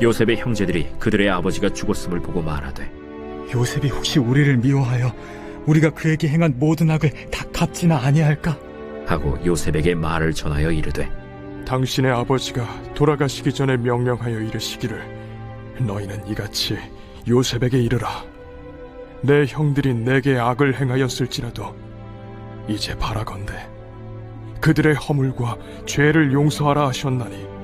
요셉의 형제들이 그들의 아버지가 죽었음을 보고 말하되 요셉이 혹시 우리를 미워하여 우리가 그에게 행한 모든 악을 다 갚지나 아니할까? 하고 요셉에게 말을 전하여 이르되 당신의 아버지가 돌아가시기 전에 명령하여 이르시기를 너희는 이같이 요셉에게 이르라 내 형들이 내게 악을 행하였을지라도 이제 바라건대 그들의 허물과 죄를 용서하라 하셨나니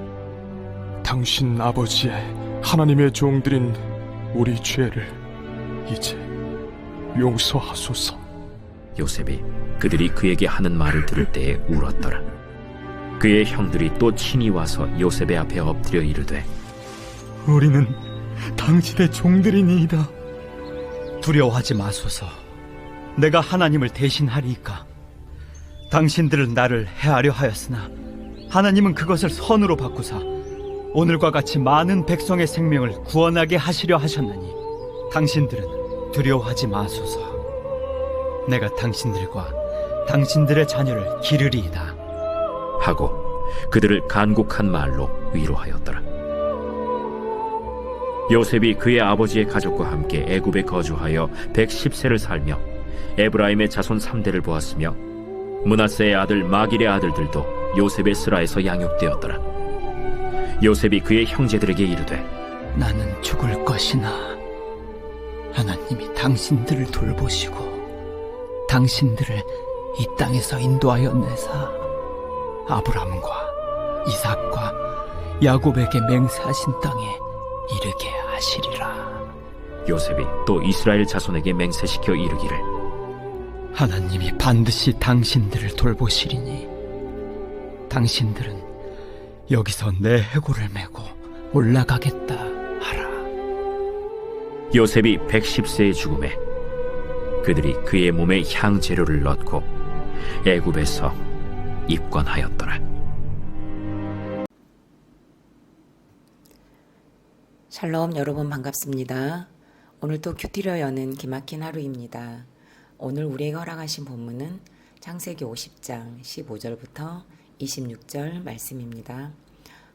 당신 아버지의 하나님의 종들인 우리 죄를 이제 용서하소서 요셉이 그들이 그에게 하는 말을 들을 때에 울었더라. 그의 형들이 또 친히 와서 요셉의 앞에 엎드려 이르되 우리는 당신의 종들이니이다. 두려워하지 마소서. 내가 하나님을 대신하리이까. 당신들은 나를 해하려 하였으나 하나님은 그것을 선으로 바꾸사 오늘과 같이 많은 백성의 생명을 구원하게 하시려 하셨나니 당신들은 두려워하지 마소서. 내가 당신들과 당신들의 자녀를 기르리이다. 하고 그들을 간곡한 말로 위로하였더라. 요셉이 그의 아버지의 가족과 함께 애굽에 거주하여 110세를 살며 에브라임의 자손 3대를 보았으며 문하세의 아들 마길의 아들들도 요셉의 스라에서 양육되었더라. 요셉이 그의 형제들에게 이르되 나는 죽을 것이나 하나님이 당신들을 돌보시고 당신들을 이 땅에서 인도하였네사 아브람과 이삭과 야곱에게 맹세하신 땅에 이르게 하시리라. 요셉이 또 이스라엘 자손에게 맹세시켜 이르기를 하나님이 반드시 당신들을 돌보시리니 당신들은 여기서 내 해골을 메고 올라가겠다 하라 요셉이 110세의 죽음에 그들이 그의 몸에 향재료를 넣고 애굽에서 입관하였더라. 샬롬 여러분 반갑습니다. 오늘도 큐티려 여는 기막힌 하루입니다. 오늘 우리에게 허락하신 본문은 창세기 50장 15절부터 26절 말씀입니다.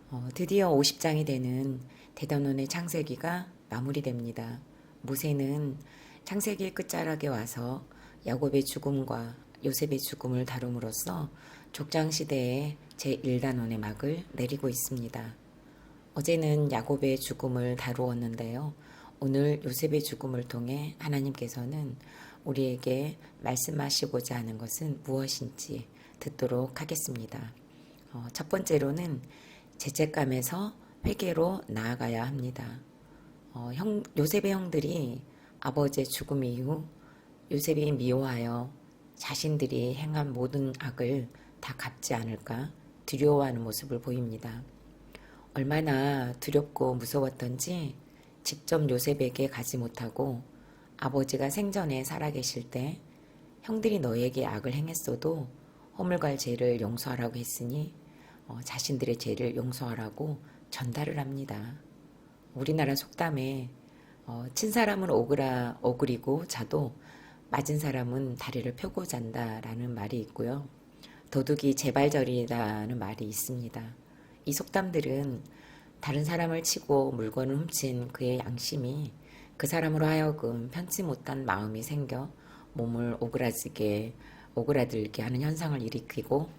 어, 드디어 50장이 되는 대단원의 창세기가 마무리됩니다. 모세는 창세기의 끝자락에 와서 야곱의 죽음과 요셉의 죽음을 다룸으로써 족장 시대의 제1단원의 막을 내리고 있습니다. 어제는 야곱의 죽음을 다루었는데요. 오늘 요셉의 죽음을 통해 하나님께서는 우리에게 말씀하시고자 하는 것은 무엇인지 듣도록 하겠습니다. 어, 첫 번째로는 죄책감에서 회개로 나아가야 합니다. 어, 형, 요셉의 형들이 아버지의 죽음 이후 요셉이 미워하여 자신들이 행한 모든 악을 다 갚지 않을까 두려워하는 모습을 보입니다. 얼마나 두렵고 무서웠던지 직접 요셉에게 가지 못하고 아버지가 생전에 살아계실 때 형들이 너에게 악을 행했어도 허물갈 죄를 용서하라고 했으니 어, 자신들의 죄를 용서하라고 전달을 합니다. 우리나라 속담에 어, 친 사람은 오그라 오그리고 자도 맞은 사람은 다리를 펴고 잔다라는 말이 있고요. 도둑이 재발절이라는 말이 있습니다. 이 속담들은 다른 사람을 치고 물건을 훔친 그의 양심이 그 사람으로 하여금 편치 못한 마음이 생겨 몸을 오그라지게 오그라들게 하는 현상을 일으키고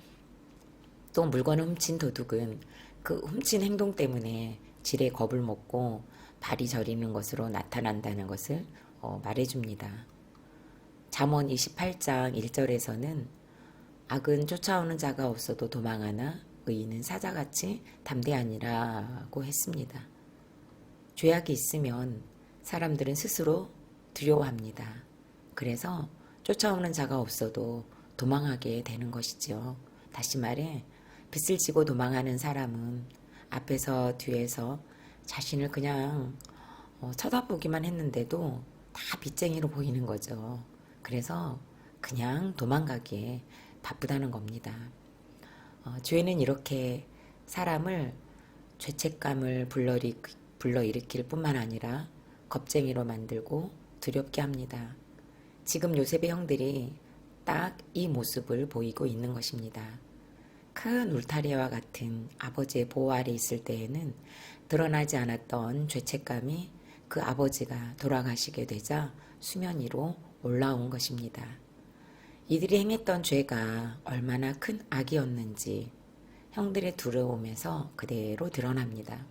또 물건을 훔친 도둑은 그 훔친 행동 때문에 질에 겁을 먹고 발이 저리는 것으로 나타난다는 것을 어, 말해줍니다. 잠언 28장 1절에서는 악은 쫓아오는 자가 없어도 도망하나 의인은 사자같이 담대하니라고 했습니다. 죄악이 있으면 사람들은 스스로 두려워합니다. 그래서 쫓아오는 자가 없어도 도망하게 되는 것이죠. 다시 말해 빚을 지고 도망하는 사람은 앞에서 뒤에서 자신을 그냥 어, 쳐다보기만 했는데도 다 빚쟁이로 보이는 거죠. 그래서 그냥 도망가기에 바쁘다는 겁니다. 어, 죄는 이렇게 사람을 죄책감을 불러일으, 불러일으킬 뿐만 아니라 겁쟁이로 만들고 두렵게 합니다. 지금 요셉의 형들이 딱 이 모습을 보이고 있는 것입니다. 큰 울타리와 같은 아버지의 보호 아래 있을 때에는 드러나지 않았던 죄책감이 그 아버지가 돌아가시게 되자 수면 위로 올라온 것입니다. 이들이 행했던 죄가 얼마나 큰 악이었는지 형들의 두려움에서 그대로 드러납니다.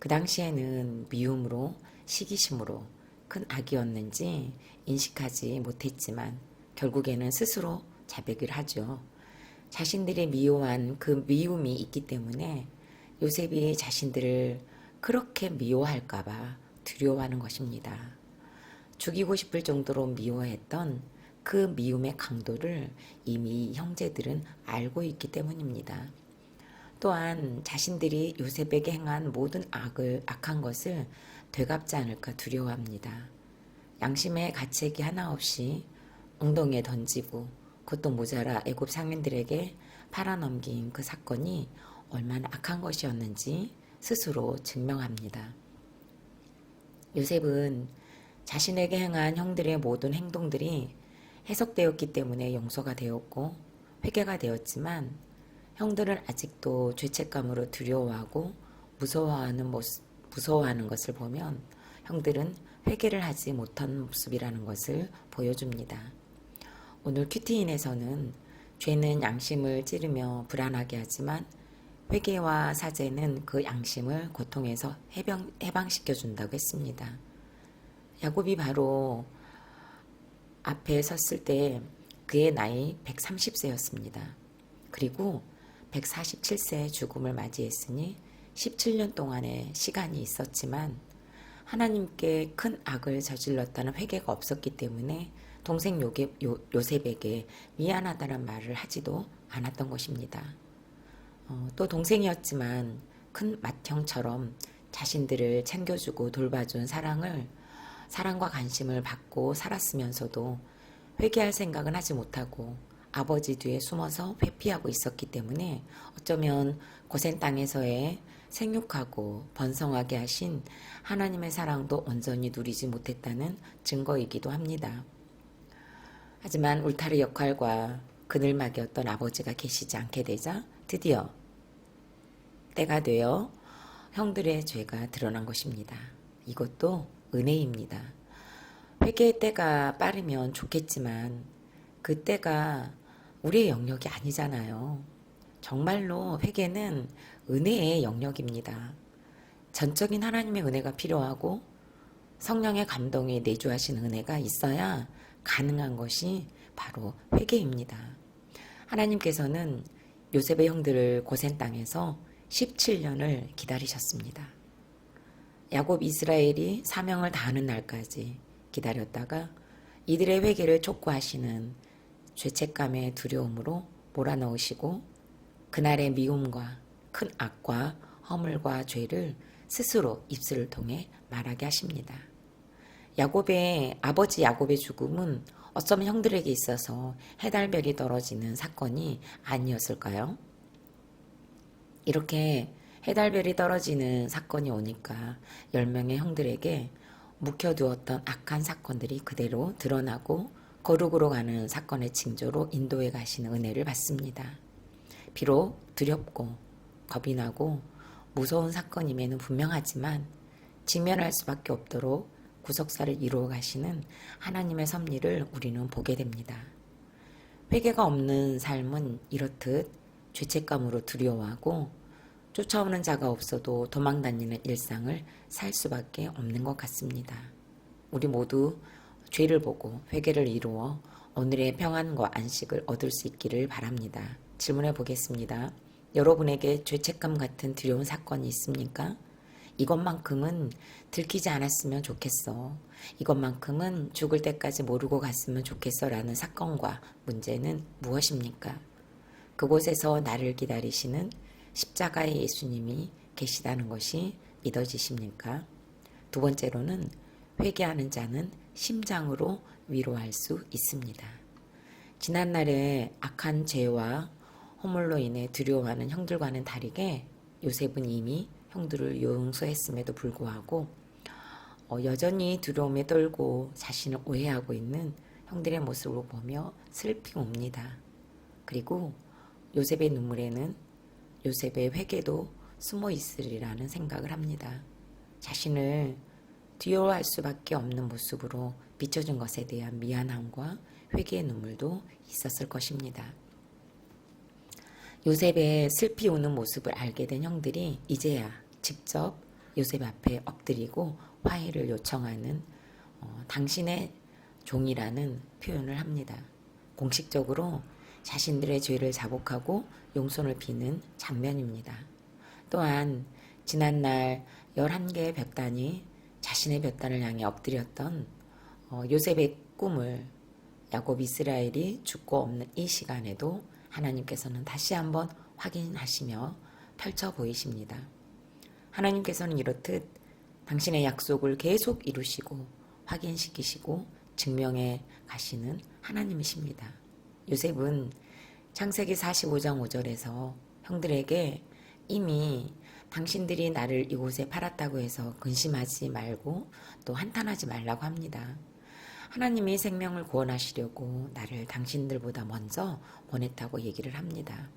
그 당시에는 미움으로 시기심으로 큰 악이었는지 인식하지 못했지만 결국에는 스스로 자백을 하죠. 자신들의 미워한 그 미움이 있기 때문에 요셉이 자신들을 그렇게 미워할까봐 두려워하는 것입니다. 죽이고 싶을 정도로 미워했던 그 미움의 강도를 이미 형제들은 알고 있기 때문입니다. 또한 자신들이 요셉에게 행한 모든 악을 악한 것을 되갚지 않을까 두려워합니다. 양심의 가책이 하나 없이 웅덩이에 던지고 그것도 모자라 애굽 상인들에게 팔아넘긴 그 사건이 얼마나 악한 것이었는지 스스로 증명합니다. 요셉은 자신에게 행한 형들의 모든 행동들이 해석되었기 때문에 용서가 되었고 회개가 되었지만 형들은 아직도 죄책감으로 두려워하고 무서워하는 모습, 무서워하는 것을 보면 형들은 회개를 하지 못한 모습이라는 것을 보여줍니다. 오늘 큐티인에서는 죄는 양심을 찌르며 불안하게 하지만 회개와 사죄는 그 양심을 고통에서 해방, 해방시켜 준다고 했습니다. 야곱이 바로 앞에 섰을 때 그의 나이 130세였습니다. 그리고 147세의 죽음을 맞이했으니 17년 동안의 시간이 있었지만 하나님께 큰 악을 저질렀다는 회개가 없었기 때문에 동생 요셉에게 미안하다는 말을 하지도 않았던 것입니다. 어, 또 동생이었지만 큰 맏형처럼 자신들을 챙겨주고 돌봐준 사랑을 사랑과 관심을 받고 살았으면서도 회개할 생각은 하지 못하고 아버지 뒤에 숨어서 회피하고 있었기 때문에 어쩌면 고센 땅에서의 생육하고 번성하게 하신 하나님의 사랑도 온전히 누리지 못했다는 증거이기도 합니다. 하지만 울타리 역할과 그늘막이었던 아버지가 계시지 않게 되자 드디어 때가 되어 형들의 죄가 드러난 것입니다. 이것도 은혜입니다. 회개의 때가 빠르면 좋겠지만 그 때가 우리의 영역이 아니잖아요. 정말로 회개는 은혜의 영역입니다. 전적인 하나님의 은혜가 필요하고 성령의 감동이 내주하신 은혜가 있어야 가능한 것이 바로 회개입니다. 하나님께서는 요셉의 형들을 고센 땅에서 17년을 기다리셨습니다. 야곱 이스라엘이 사명을 다하는 날까지 기다렸다가 이들의 회개를 촉구하시는 죄책감의 두려움으로 몰아넣으시고 그날의 미움과 큰 악과 허물과 죄를 스스로 입술을 통해 말하게 하십니다. 야곱의 아버지 야곱의 죽음은 어쩌면 형들에게 있어서 해달별이 떨어지는 사건이 아니었을까요? 이렇게 해달별이 떨어지는 사건이 오니까 10명의 형들에게 묵혀두었던 악한 사건들이 그대로 드러나고 거룩으로 가는 사건의 징조로 인도에 가시는 은혜를 받습니다. 비록 두렵고 겁이 나고 무서운 사건임에는 분명하지만 직면할 수밖에 없도록 구속사를 이루어 가시는 하나님의 섭리를 우리는 보게 됩니다. 회개가 없는 삶은 이렇듯 죄책감으로 두려워하고 쫓아오는 자가 없어도 도망 다니는 일상을 살 수밖에 없는 것 같습니다. 우리 모두 죄를 보고 회개를 이루어 오늘의 평안과 안식을 얻을 수 있기를 바랍니다. 질문해 보겠습니다. 여러분에게 죄책감 같은 두려운 사건이 있습니까? 이것만큼은 들키지 않았으면 좋겠어. 이것만큼은 죽을 때까지 모르고 갔으면 좋겠어. 라는 사건과 문제는 무엇입니까? 그곳에서 나를 기다리시는 십자가의 예수님이 계시다는 것이 믿어지십니까? 두 번째로는 회개하는 자는 심장으로 위로할 수 있습니다. 지난날에 악한 죄와 허물로 인해 두려워하는 형들과는 다르게 요셉은 이미 형들을 용서했음에도 불구하고 어, 여전히 두려움에 떨고 자신을 오해하고 있는 형들의 모습을 보며 슬피 옵니다. 그리고 요셉의 눈물에는 요셉의 회개도 숨어 있으리라는 생각을 합니다. 자신을 두려워할 수밖에 없는 모습으로 비춰준 것에 대한 미안함과 회개의 눈물도 있었을 것입니다. 요셉의 슬피 우는 모습을 알게 된 형들이 이제야 직접 요셉 앞에 엎드리고 화해를 요청하는 어, 당신의 종이라는 표현을 합니다. 공식적으로 자신들의 죄를 자복하고 용서를 비는 장면입니다. 또한 지난날 11개의 볕단이 자신의 볕단을 향해 엎드렸던 어, 요셉의 꿈을 야곱 이스라엘이 죽고 없는 이 시간에도 하나님께서는 다시 한번 확인하시며 펼쳐 보이십니다. 하나님께서는 이렇듯 당신의 약속을 계속 이루시고 확인시키시고 증명해 가시는 하나님이십니다. 요셉은 창세기 45장 5절에서 형들에게 이미 당신들이 나를 이곳에 팔았다고 해서 근심하지 말고 또 한탄하지 말라고 합니다. 하나님이 생명을 구원하시려고 나를 당신들보다 먼저 보냈다고 얘기를 합니다.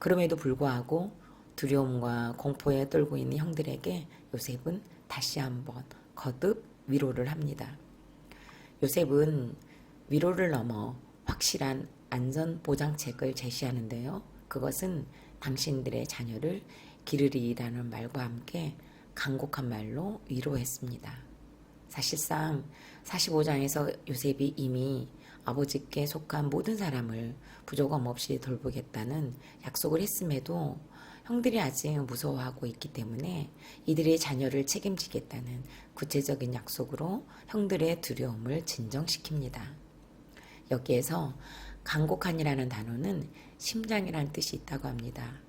그럼에도 불구하고 두려움과 공포에 떨고 있는 형들에게 요셉은 다시 한번 거듭 위로를 합니다. 요셉은 위로를 넘어 확실한 안전 보장책을 제시하는데요. 그것은 당신들의 자녀를 기르리라는 말과 함께 간곡한 말로 위로했습니다. 사실상 45장에서 요셉이 이미 아버지께 속한 모든 사람을 부조금 없이 돌보겠다는 약속을 했음에도 형들이 아직 무서워하고 있기 때문에 이들의 자녀를 책임지겠다는 구체적인 약속으로 형들의 두려움을 진정시킵니다. 여기에서 간곡한이라는 단어는 심장이라는 뜻이 있다고 합니다.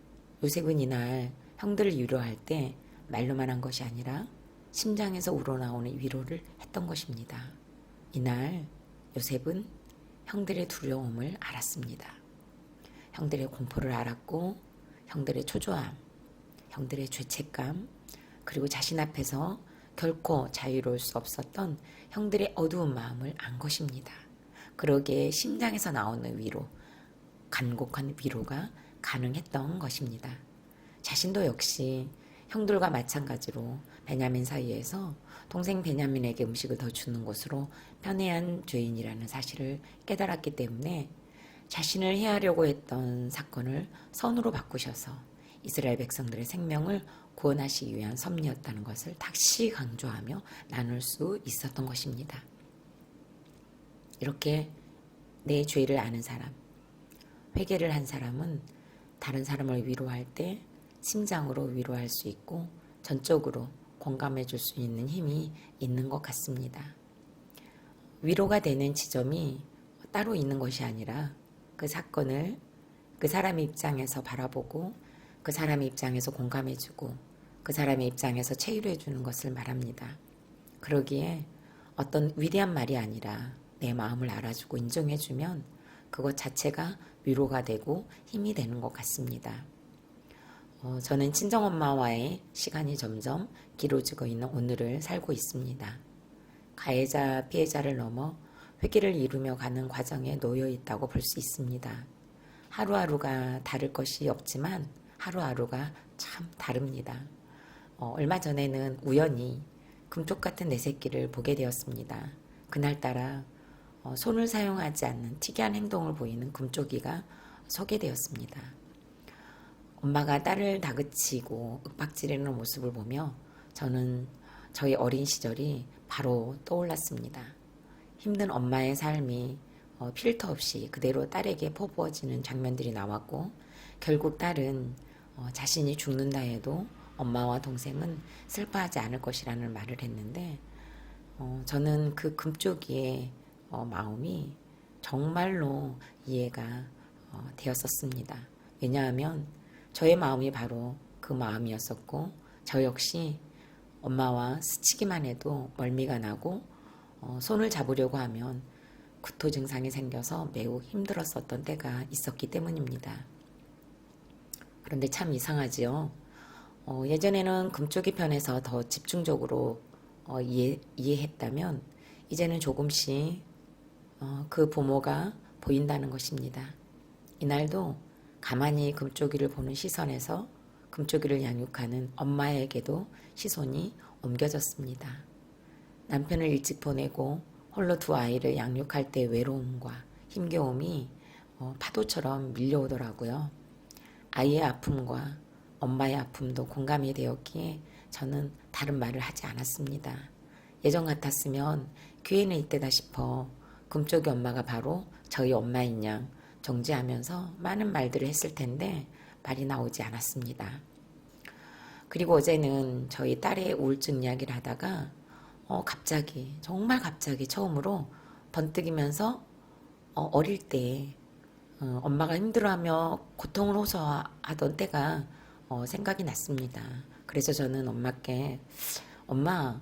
요셉은 이날 형들을 위로할 때 말로만 한 것이 아니라 심장에서 우러나오는 위로를 했던 것입니다. 이날 요셉은 형들의 두려움을 알았습니다. 형들의 공포를 알았고 형들의 초조함, 형들의 죄책감, 그리고 자신 앞에서 결코 자유로울 수 없었던 형들의 어두운 마음을 안 것입니다. 그러기에 심장에서 나오는 위로, 간곡한 위로가 가능했던 것입니다. 자신도 역시 형들과 마찬가지로 베냐민 사이에서 동생 베냐민에게 음식을 더 주는 것으로 편애한 죄인이라는 사실을 깨달았기 때문에 자신을 해하려고 했던 사건을 선으로 바꾸셔서 이스라엘 백성들의 생명을 구원하시기 위한 섭리였다는 것을 다시 강조하며 나눌 수 있었던 것입니다. 이렇게 내 죄를 아는 사람, 회개를 한 사람은 다른 사람을 위로할 때 심장으로 위로할 수 있고 전적으로 공감해 줄 수 있는 힘이 있는 것 같습니다. 위로가 되는 지점이 따로 있는 것이 아니라 그 사건을 그 사람의 입장에서 바라보고 그 사람의 입장에서 공감해 주고 그 사람의 입장에서 체휼해 주는 것을 말합니다. 그러기에 어떤 위대한 말이 아니라 내 마음을 알아주고 인정해 주면 그것 자체가 위로가 되고 힘이 되는 것 같습니다. 어, 저는 친정엄마와의 시간이 점점 길어지고 있는 오늘을 살고 있습니다. 가해자, 피해자를 넘어 회개를 이루며 가는 과정에 놓여 있다고 볼 수 있습니다. 하루하루가 다를 것이 없지만 하루하루가 참 다릅니다. 어, 얼마 전에는 우연히 금쪽 같은 내 새끼를 보게 되었습니다. 그날따라 어, 손을 사용하지 않는 특이한 행동을 보이는 금쪽이가 소개되었습니다. 엄마가 딸을 다그치고 윽박지르는 모습을 보며 저는 저희 어린 시절이 바로 떠올랐습니다. 힘든 엄마의 삶이 어, 필터 없이 그대로 딸에게 퍼부어지는 장면들이 나왔고 결국 딸은 어, 자신이 죽는다 해도 엄마와 동생은 슬퍼하지 않을 것이라는 말을 했는데 어, 저는 그 금쪽이의 어, 마음이 정말로 이해가 어, 되었었습니다. 왜냐하면 저의 마음이 바로 그 마음이었었고 저 역시 엄마와 스치기만 해도 멀미가 나고 어, 손을 잡으려고 하면 구토 증상이 생겨서 매우 힘들었었던 때가 있었기 때문입니다. 그런데 참 이상하지요. 어, 예전에는 금쪽이 편에서 더 집중적으로 어, 이해, 이해했다면 이제는 조금씩 어, 그 부모가 보인다는 것입니다. 이날도 가만히 금쪽이를 보는 시선에서 금쪽이를 양육하는 엄마에게도 시선이 옮겨졌습니다. 남편을 일찍 보내고 홀로 두 아이를 양육할 때 외로움과 힘겨움이 어, 파도처럼 밀려오더라고요. 아이의 아픔과 엄마의 아픔도 공감이 되었기에 저는 다른 말을 하지 않았습니다. 예전 같았으면 기회는 이때다 싶어 금쪽이 엄마가 바로 저희 엄마인 양 정지하면서 많은 말들을 했을 텐데 말이 나오지 않았습니다. 그리고 어제는 저희 딸의 우울증 이야기를 하다가 어, 갑자기 정말 갑자기 처음으로 번뜩이면서 어, 어릴 때 어, 엄마가 힘들어하며 고통을 호소하던 때가 어, 생각이 났습니다. 그래서 저는 엄마께 엄마,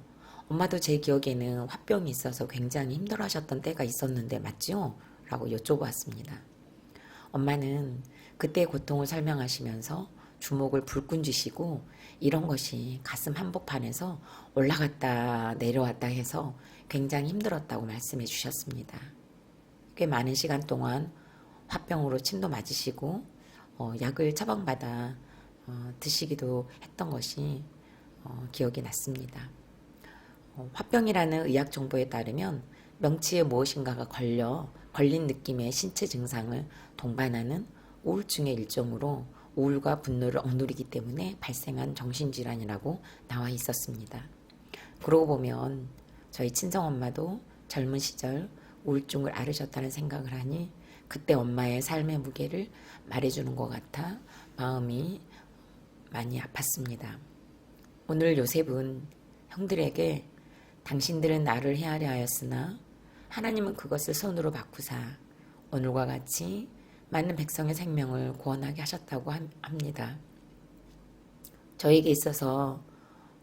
엄마도 제 기억에는 화병이 있어서 굉장히 힘들어하셨던 때가 있었는데 맞지요? 라고 여쭤보았습니다. 엄마는 그때의 고통을 설명하시면서 주먹을 불끈 쥐시고 이런 것이 가슴 한복판에서 올라갔다 내려왔다 해서 굉장히 힘들었다고 말씀해 주셨습니다. 꽤 많은 시간 동안 화병으로 침도 맞으시고 어, 약을 처방받아 어, 드시기도 했던 것이 어, 기억이 났습니다. 어, 화병이라는 의학 정보에 따르면 명치에 무엇인가가 걸려 걸린 느낌의 신체 증상을 동반하는 우울증의 일종으로 우울과 분노를 억누르기 때문에 발생한 정신질환이라고 나와 있었습니다. 그러고 보면 저희 친정엄마도 젊은 시절 우울증을 앓으셨다는 생각을 하니 그때 엄마의 삶의 무게를 말해주는 것 같아 마음이 많이 아팠습니다. 오늘 요셉은 형들에게 당신들은 나를 헤아려 하였으나 하나님은 그것을 손으로 바꾸사 오늘과 같이 많은 백성의 생명을 구원하게 하셨다고 함- 합니다. 저에게 있어서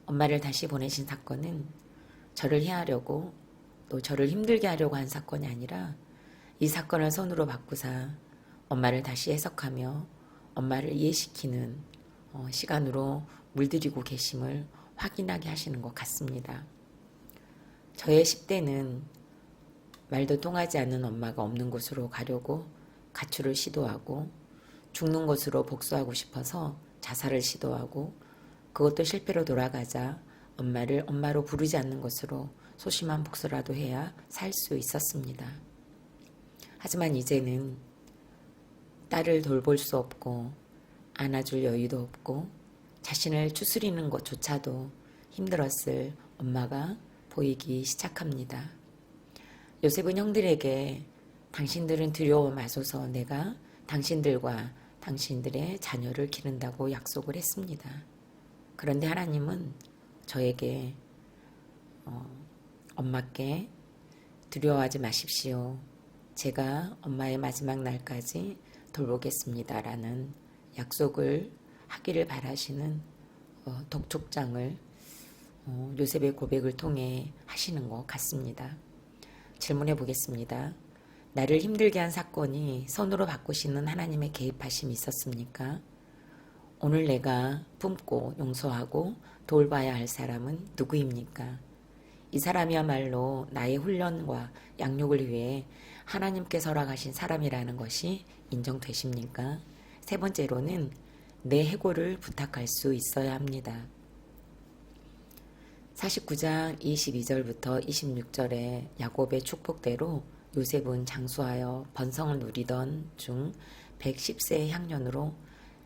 엄마를 다시 보내신 사건은 저를 해하려고 또 저를 힘들게 하려고 한 사건이 아니라 이 사건을 손으로 바꾸사 엄마를 다시 해석하며 엄마를 이해시키는 어, 시간으로 물들이고 계심을 확인하게 하시는 것 같습니다. 저의 10대는 말도 통하지 않는 엄마가 없는 곳으로 가려고 가출을 시도하고 죽는 것으로 복수하고 싶어서 자살을 시도하고 그것도 실패로 돌아가자 엄마를 엄마로 부르지 않는 것으로 소심한 복수라도 해야 살 수 있었습니다. 하지만 이제는 딸을 돌볼 수 없고 안아줄 여유도 없고 자신을 추스리는 것조차도 힘들었을 엄마가 보이기 시작합니다. 요셉은 형들에게 당신들은 두려워 마소서 내가 당신들과 당신들의 자녀를 기른다고 약속을 했습니다. 그런데 하나님은 저에게 어, 엄마께 두려워하지 마십시오. 제가 엄마의 마지막 날까지 돌보겠습니다라는 약속을 하기를 바라시는 어, 독촉장을 어, 요셉의 고백을 통해 하시는 것 같습니다. 질문해 보겠습니다. 나를 힘들게 한 사건이 선으로 바꾸시는 하나님의 개입하심이 있었습니까? 오늘 내가 품고 용서하고 돌봐야 할 사람은 누구입니까? 이 사람이야말로 나의 훈련과 양육을 위해 하나님께서 허락하신 사람이라는 것이 인정되십니까? 세 번째로는 내 해고를 부탁할 수 있어야 합니다. 49장 22절부터 26절에 야곱의 축복대로 요셉은 장수하여 번성을 누리던 중 110세의 향년으로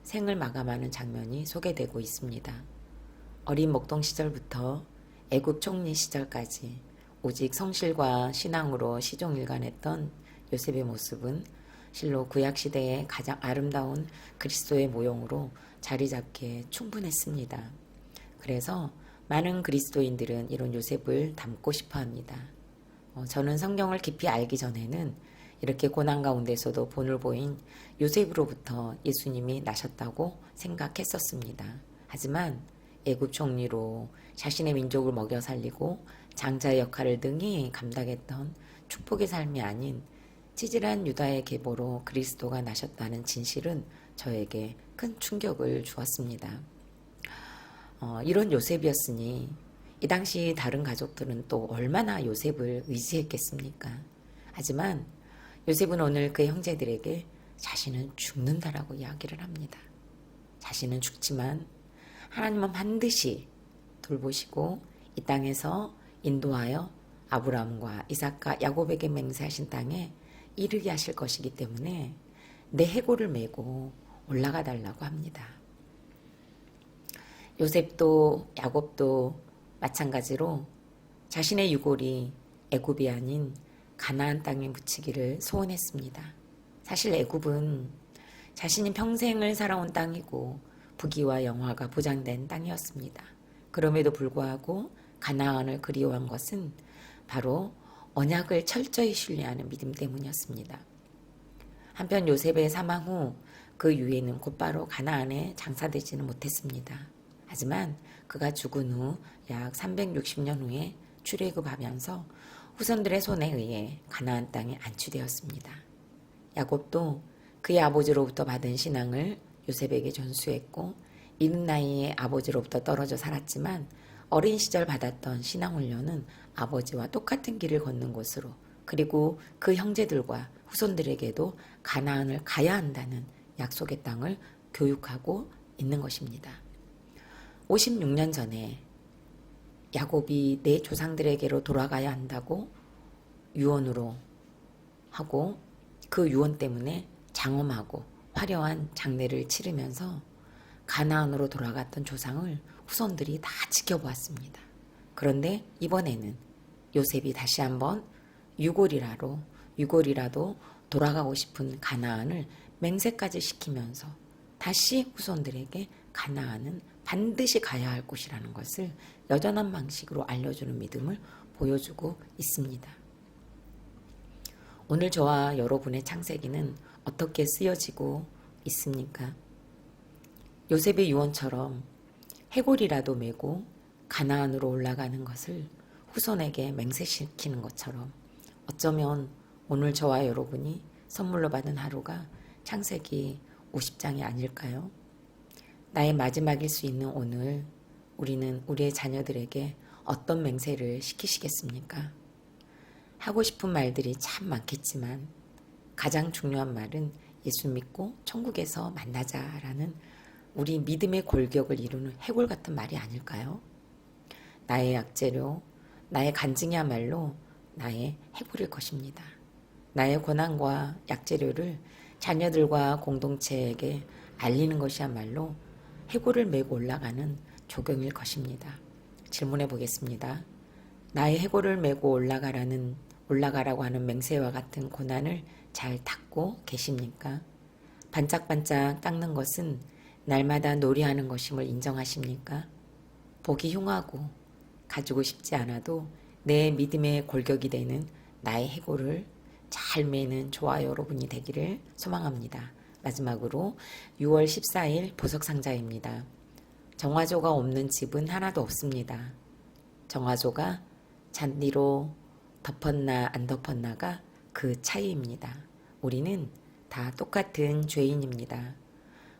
생을 마감하는 장면이 소개되고 있습니다. 어린 목동 시절부터 애굽 총리 시절까지 오직 성실과 신앙으로 시종일관했던 요셉의 모습은 실로 구약 시대의 가장 아름다운 그리스도의 모형으로 자리 잡기에 충분했습니다. 그래서 많은 그리스도인들은 이런 요셉을 닮고 싶어 합니다. 어, 저는 성경을 깊이 알기 전에는 이렇게 고난 가운데서도 본을 보인 요셉으로부터 예수님이 나셨다고 생각했었습니다. 하지만 애굽 총리로 자신의 민족을 먹여 살리고 장자의 역할을 등이 감당했던 축복의 삶이 아닌 찌질한 유다의 계보로 그리스도가 나셨다는 진실은 저에게 큰 충격을 주었습니다. 어, 이런 요셉이었으니 이 당시 다른 가족들은 또 얼마나 요셉을 의지했겠습니까? 하지만 요셉은 오늘 그 형제들에게 자신은 죽는다라고 이야기를 합니다. 자신은 죽지만 하나님은 반드시 돌보시고 이 땅에서 인도하여 아브라함과 이삭과 야곱에게 맹세하신 땅에 이르게 하실 것이기 때문에 내 해골을 메고 올라가 달라고 합니다. 요셉도 야곱도 마찬가지로 자신의 유골이 애굽이 아닌 가나안 땅에 묻히기를 소원했습니다. 사실 애굽은 자신이 평생을 살아온 땅이고 부귀와 영화가 보장된 땅이었습니다. 그럼에도 불구하고 가나안을 그리워한 것은 바로 언약을 철저히 신뢰하는 믿음 때문이었습니다. 한편 요셉의 사망 후 그 유해는 곧바로 가나안에 장사되지는 못했습니다. 하지만 그가 죽은 후 약 360년 후에 출애굽하면서 후손들의 손에 의해 가나안 땅에 안치되었습니다. 야곱도 그의 아버지로부터 받은 신앙을 요셉에게 전수했고 이른 나이에 아버지로부터 떨어져 살았지만 어린 시절 받았던 신앙 훈련은 아버지와 똑같은 길을 걷는 곳으로 그리고 그 형제들과 후손들에게도 가나안을 가야 한다는 약속의 땅을 교육하고 있는 것입니다. 56년 전에 야곱이 내 조상들에게로 돌아가야 한다고 유언으로 하고 그 유언 때문에 장엄하고 화려한 장례를 치르면서 가나안으로 돌아갔던 조상을 후손들이 다 지켜보았습니다. 그런데 이번에는 요셉이 다시 한번 유골이라로 유골이라도 돌아가고 싶은 가나안을 맹세까지 시키면서 다시 후손들에게 가나안은 반드시 가야 할 곳이라는 것을 여전한 방식으로 알려주는 믿음을 보여주고 있습니다. 오늘 저와 여러분의 창세기는 어떻게 쓰여지고 있습니까? 요셉의 유언처럼 해골이라도 메고 가나안으로 올라가는 것을 후손에게 맹세시키는 것처럼 어쩌면 오늘 저와 여러분이 선물로 받은 하루가 창세기 50장이 아닐까요? 나의 마지막일 수 있는 오늘 우리는 우리의 자녀들에게 어떤 맹세를 시키시겠습니까? 하고 싶은 말들이 참 많겠지만 가장 중요한 말은 예수 믿고 천국에서 만나자라는 우리 믿음의 골격을 이루는 해골 같은 말이 아닐까요? 나의 약재료, 나의 간증이야말로 나의 해골일 것입니다. 나의 고난과 약재료를 자녀들과 공동체에게 알리는 것이야말로 해골을 메고 올라가는 조경일 것입니다. 질문해 보겠습니다. 나의 해골을 메고 올라가라는 올라가라고 하는 맹세와 같은 고난을 잘 닦고 계십니까? 반짝반짝 닦는 것은 날마다 놀이하는 것임을 인정하십니까? 보기 흉하고 가지고 싶지 않아도 내 믿음의 골격이 되는 나의 해골을 잘 매는 저와 여러분이 되기를 소망합니다. 마지막으로 6월 14일 보석상자입니다. 정화조가 없는 집은 하나도 없습니다. 정화조가 잔디로 덮었나 안 덮었나가 그 차이입니다. 우리는 다 똑같은 죄인입니다.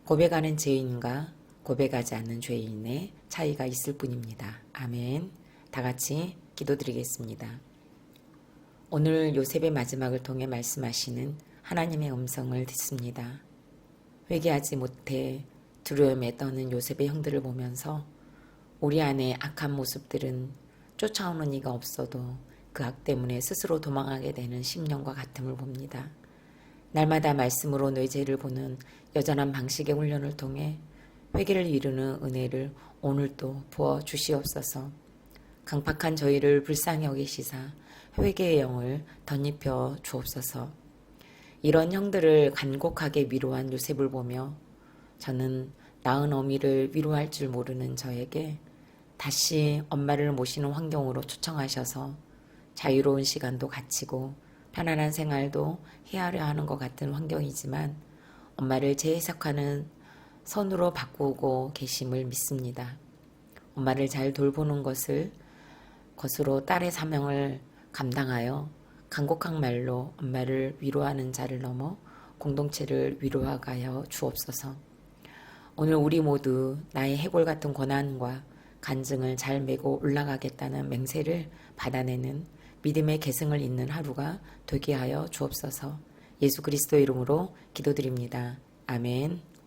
고백하는 죄인과 고백하지 않는 죄인의 차이가 있을 뿐입니다. 아멘. 다 같이 기도드리겠습니다. 오늘 요셉의 마지막을 통해 말씀하시는 하나님의 음성을 듣습니다. 회개하지 못해 두려움에 떠는 요셉의 형들을 보면서 우리 안에 악한 모습들은 쫓아오는 이가 없어도 그 악 때문에 스스로 도망하게 되는 심령과 같음을 봅니다. 날마다 말씀으로 내 죄를 보는 여전한 방식의 훈련을 통해 회개를 이루는 은혜를 오늘도 부어 주시옵소서. 강팍한 저희를 불쌍히 여기시사 회개의 영을 덧입혀 주옵소서. 이런 형들을 간곡하게 위로한 요셉을 보며 저는 낳은 어미를 위로할 줄 모르는 저에게 다시 엄마를 모시는 환경으로 초청하셔서 자유로운 시간도 갖추고 편안한 생활도 헤아려 하는 것 같은 환경이지만 엄마를 재해석하는 선으로 바꾸고 계심을 믿습니다. 엄마를 잘 돌보는 것을 것으로 딸의 사명을 감당하여 간곡한 말로 엄마를 위로하는 자를 넘어 공동체를 위로하가여 주옵소서. 오늘 우리 모두 나의 해골 같은 고난과 간증을 잘 메고 올라가겠다는 맹세를 받아내는 믿음의 계승을 잇는 하루가 되게 하여 주옵소서. 예수 그리스도 이름으로 기도드립니다. 아멘.